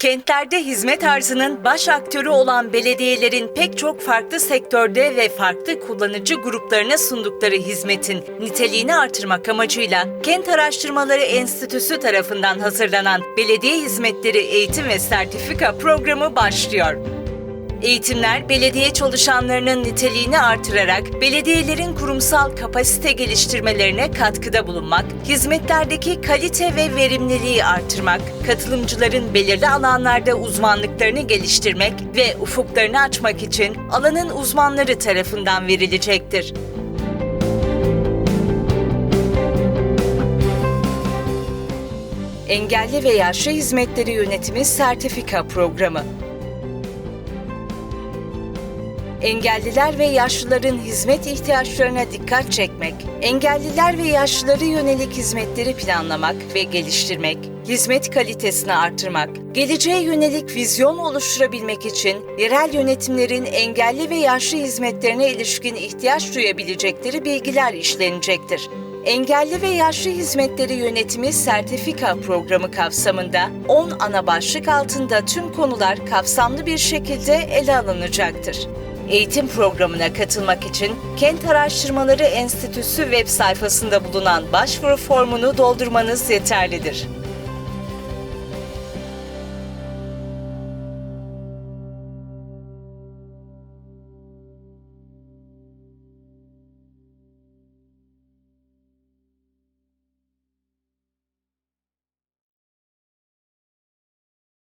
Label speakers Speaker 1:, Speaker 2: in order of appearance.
Speaker 1: Kentlerde hizmet arzının baş aktörü olan belediyelerin pek çok farklı sektörde ve farklı kullanıcı gruplarına sundukları hizmetin niteliğini artırmak amacıyla Kent Araştırmaları Enstitüsü tarafından hazırlanan Belediye Hizmetleri Eğitim ve Sertifika Programı başlıyor. Eğitimler belediye çalışanlarının niteliğini artırarak belediyelerin kurumsal kapasite geliştirmelerine katkıda bulunmak, hizmetlerdeki kalite ve verimliliği artırmak, katılımcıların belirli alanlarda uzmanlıklarını geliştirmek ve ufuklarını açmak için alanın uzmanları tarafından verilecektir. Engelli ve Yaşlı Hizmetleri Yönetimi Sertifika Programı Engelliler ve yaşlıların hizmet ihtiyaçlarına dikkat çekmek, engelliler ve yaşlıları yönelik hizmetleri planlamak ve geliştirmek, hizmet kalitesini artırmak, geleceğe yönelik vizyon oluşturabilmek için yerel yönetimlerin engelli ve yaşlı hizmetlerine ilişkin ihtiyaç duyabilecekleri bilgiler işlenecektir. Engelli ve Yaşlı Hizmetleri Yönetimi Sertifika Programı kapsamında 10 ana başlık altında tüm konular kapsamlı bir şekilde ele alınacaktır. Eğitim programına katılmak için Kent Araştırmaları Enstitüsü web sayfasında bulunan başvuru formunu doldurmanız yeterlidir.